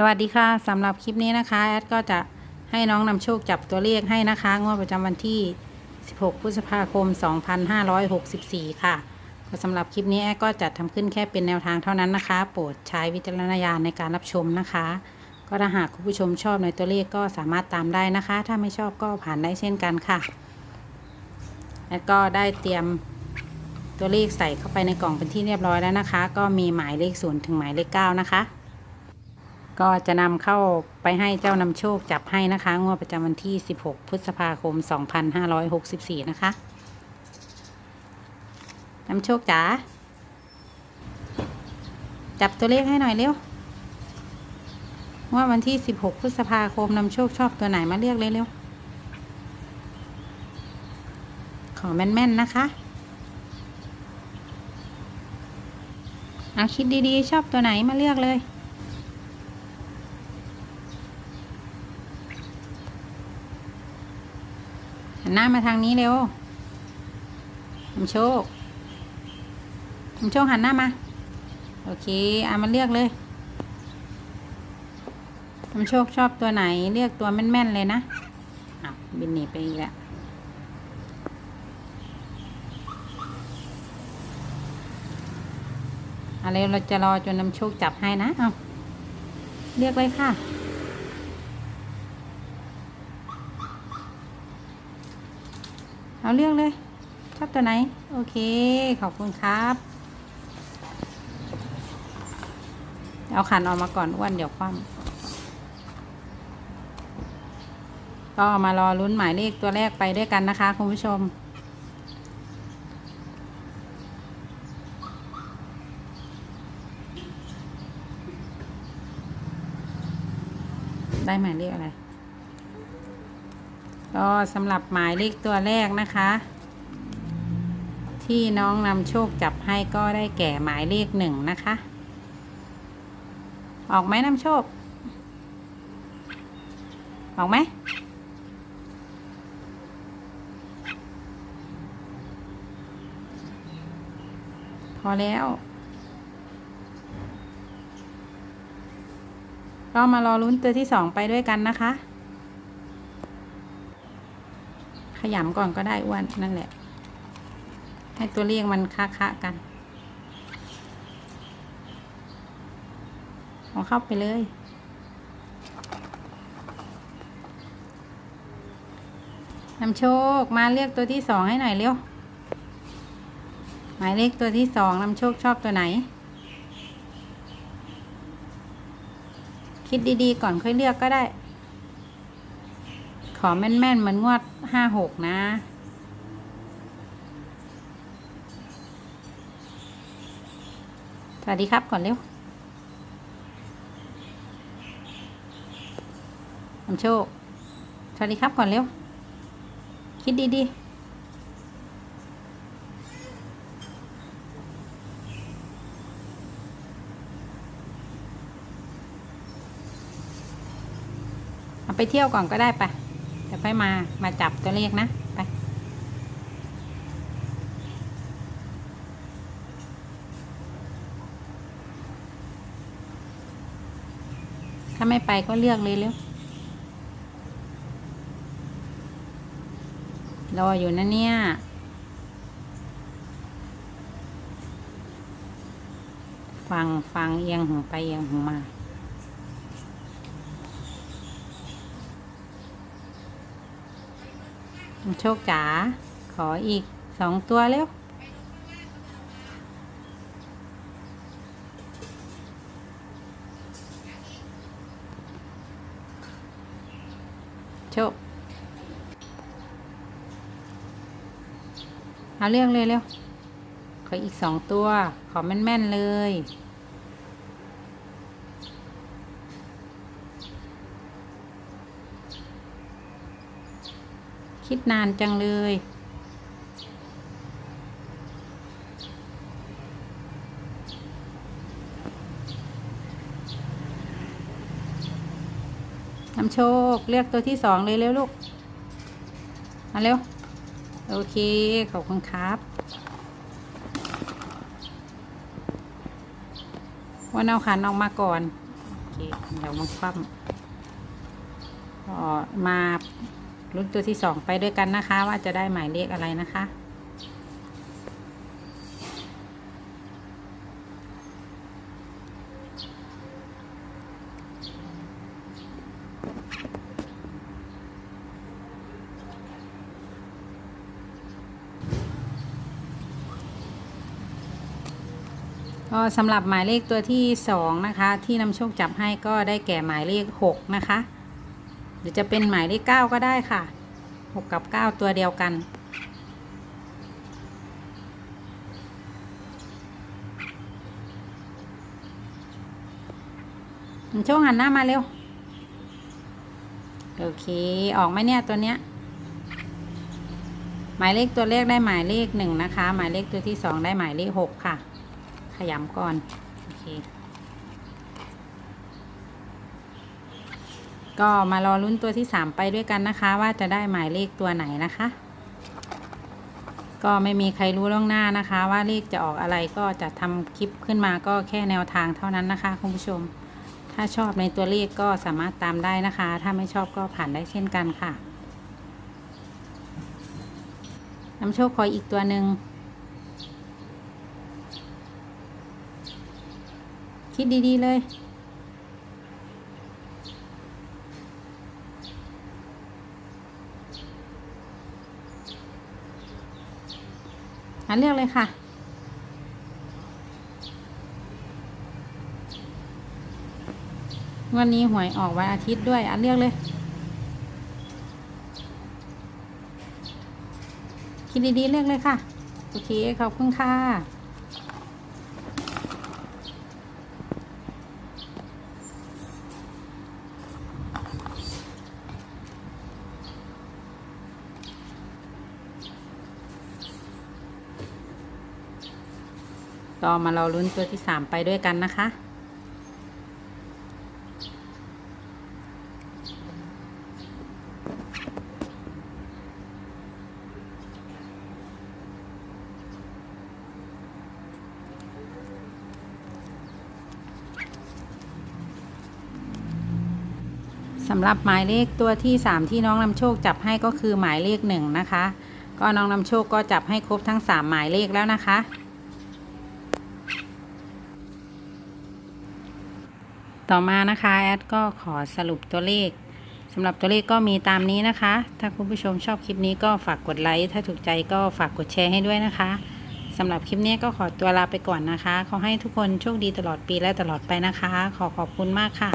สวัสดีค่ะสำหรับคลิปนี้นะคะแอดก็จะให้น้องนำโชคจับตัวเลขให้นะคะงวดประจำวันที่ 16 พฤษภาคม 2564 ค่ะก็สำหรับคลิปนี้แอดก็จัดทำขึ้นแค่เป็นแนวทางเท่านั้นนะคะ โปรดใช้วิจารณญาณในการรับชมนะคะ ก็ถ้าหากคุณผู้ชมชอบในตัวเลขก็สามารถตามได้นะคะ ถ้าไม่ชอบก็ผ่านได้เช่นกันค่ะแอดก็ได้เตรียมตัวเลขใส่เข้าไปในกล่องเป็นที่เรียบร้อยแล้วนะคะ ก็มีหมายเลขศูนย์ถึงหมายเลขเก้านะคะ ก็จะนำเข้าไปให้เจ้านำโชคจับให้นะคะ งวดประจำวันที่ 16 พฤษภาคม 2564 นะคะนำโชคจ๋าจับตัวเลขให้หน่อยเร็วว่าวันที่ 16 พฤษภาคมนำโชคชอบตัวไหนมาเรียกเลยเร็วขอแม่น ๆ นะคะ เอาคิดดี ๆ ชอบตัวไหนมาเลือกเลย หันหน้ามาทางนี้เร็วทำโชคทำโชคหันหน้ามา โอเคเอามาเลือกเลยทำโชคชอบตัวไหนเลือกตัวแม่นๆเลยนะอ้าวบินหนีไปอีกแล้วอะไรเราจะรอจนน้ำโชคจับให้นะ เอาเลือกเลยค่ะ เอาเลือกเลย ชอบตัวไหน โอเค ขอบคุณครับ เอาขันออกมาก่อนอ้วนเดี๋ยวคว่ำก็มารอลุ้นหมายเลขตัวแรกไปด้วยกันนะคะ คุณผู้ชมได้หมายเลขอะไร ก็สำหรับหมายเลขตัวแรกนะคะ ที่น้องนำโชคจับให้ก็ได้แก่หมายเลขหนึ่งนะคะ ออกไหมนำโชค ออกไหมพอแล้ว ก็มารอลุ้นตัวที่สองไปด้วยกันนะคะ ขยำก่อนก็ได้อ้วนนั่นแหละ ให้ตัวเลขมันคะๆกันเอาเข้าไปเลยนำโชคมาเรียกตัวที่สองให้หน่อยเร็ว หมายเลขตัวที่สองนำโชคชอบตัวไหน คิดดีๆก่อนค่อยเลือกก็ได้ ขอแม่นๆเหมือนงวดห้าหกนะ สวัสดีครับก่อนเร็วนำโชค สวัสดีครับก่อนเร็ว คิดดีๆเอาไปเที่ยวก่อนก็ได้ไปะ เดี๋ยวค่อยมา มาจับตัวเลขนะ ไป ถ้าไม่ไปก็เลือกเลยเร็วรออยู่นะเนี่ยฟังฟังเอียงหูไปเอียงหูมา โชคจ๋าขออีกสองตัวเร็วโชคเอาเรื่องเลยเร็วขออีกสองตัว ขอแม่น ๆ เลย คิดนานจังเลย นำโชค เลือกตัวที่สองเลยเร็วลูก มาเร็ว โอเค ขอบคุณครับ วันเอาขันออกมาก่อน โอเค เดี๋ยวมันคว่ำมา ลุ้นตัวที่สองไปด้วยกันนะคะ ว่าจะได้หมายเลขอะไรนะคะ ก็สำหรับหมายเลขตัวที่สองนะคะ ที่นำโชคจับให้ก็ได้แก่หมายเลขหกนะคะ หรือจะเป็นหมายเลขเก้าก็ได้ค่ะหกกับเก้าตัวเดียวกันนำโชคหันหน้ามาเร็ว โอเค ออกไหมเนี่ยตัวเนี้ย หมายเลขตัวเลขได้หมายเลขหนึ่งนะคะ หมายเลขตัวที่สองได้หมายเลขหกค่ะ ขยำก่อน โอเค ก็มารอลุ้นตัวที่สามไปด้วยกันนะคะ ว่าจะได้หมายเลขตัวไหนนะคะ ก็ไม่มีใครรู้ล่วงหน้านะคะ ว่าเลขจะออกอะไรก็จะทำคลิปขึ้นมาก็แค่แนวทางเท่านั้นนะคะคุณผู้ชม ถ้าชอบในตัวเลขก็สามารถตามได้นะคะ ถ้าไม่ชอบก็ผ่านได้เช่นกันค่ะน้ำโชคคอยอีกตัวหนึ่งคิดดี ๆ เลย อันเลือกเลยค่ะ วันนี้หวยออกวันอาทิตย์ด้วยอันเลือกเลย คิดดีๆเลือกเลยค่ะ โอเค ขอบคุณค่ะ ก็มาเราลุ้นตัวที่สามไปด้วยกันนะคะ สำหรับหมายเลขตัวที่ 3 ที่น้องนำโชคจับให้ก็คือหมายเลขหนึ่งนะคะ ก็น้องนำโชคก็จับให้ครบทั้ง 3 หมายเลขแล้วนะคะ ต่อมานะคะแอดก็ขอสรุปตัวเลขสำหรับตัวเลขก็มีตามนี้นะคะ ถ้าคุณผู้ชมชอบคลิปนี้ก็ฝากกดไลค์ถ้าถูกใจก็ฝากกดแชร์ให้ด้วยนะคะสำหรับคลิปนี้ก็ขอตัวลาไปก่อนนะคะ ขอให้ทุกคนโชคดีตลอดปีและตลอดไปนะคะ ขอขอบคุณมากค่ะ